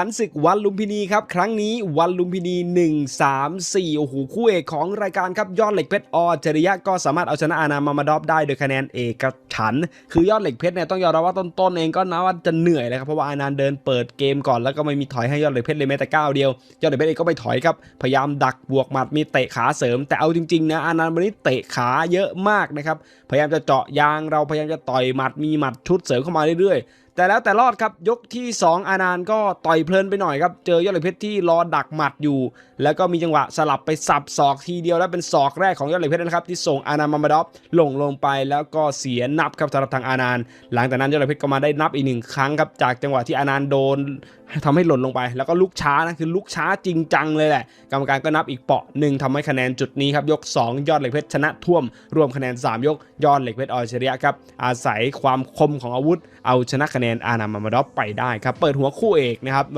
ขันศึกวันลุมพินีครับ ครั้งนี้วันลุมพินี 1 3 4 โอ้โห คู่เอกของรายการครับ ยอดเหล็กเพชรอจริยะก็สามารถเอาชนะอานามามาดอฟได้โดยคะแนนเอกฉัน คือยอดเหล็กเพชรเนี่ยต้องยอมรับว่าต้นๆเองก็นะว่าจะเหนื่อยเลยครับ เพราะว่าอานานเดินเปิดเกมก่อนแล้วก็ไม่มีถอยให้ยอดเหล็กเพชรเลยแม้แต่ก้าวเดียวยอดเหล็กเพชรเองก็ไม่ถอยครับ พยายามดักบวกหมัดมีเตะขาเสริม แต่เอาจริงๆนะอานานวันนี้เตะขาเยอะมากนะครับ พยายามจะเจาะยางเราพยายามจะต่อยหมัดมีหมัดชุดเสริมเข้ามาเรื่อยๆ แต่แล้วแต่รอดครับยกที่ 2 อานานก็ต่อยเพลินไปหน่อยครับ เจอยอดเหล็กเพชรที่รอดักหมัดอยู่ แล้วก็มีจังหวะสลับไปสับศอกทีเดียวแล้วเป็นศอกแรกของยอดเหล็กเพชรนะครับที่ส่งอานานมามาดอฟลงลงไปแล้วก็เสียนับครับสำหรับทางอานาน หลังจากนั้นยอดเหล็กเพชรก็มาได้นับอีกหนึ่งครั้งครับจากจังหวะที่อานานโดนทำให้หล่นลงไป แล้วก็ลุกช้านะคือลุกช้าจริงจังเลยแหละ กรรมการก็นับอีกเปาะหนึ่งทำให้คะแนนจุดนี้ครับยก 2 ยอดเหล็กเพชรชนะท่วม รวมคะแนน 3 ยกยอดเหล็กเพชรออเชริยครับอาศัยความคมของอาวุธ เอาชนะคะแนนอานามามาดอฟไปได้ครับเปิดหัวคู่เอกนะครับวัน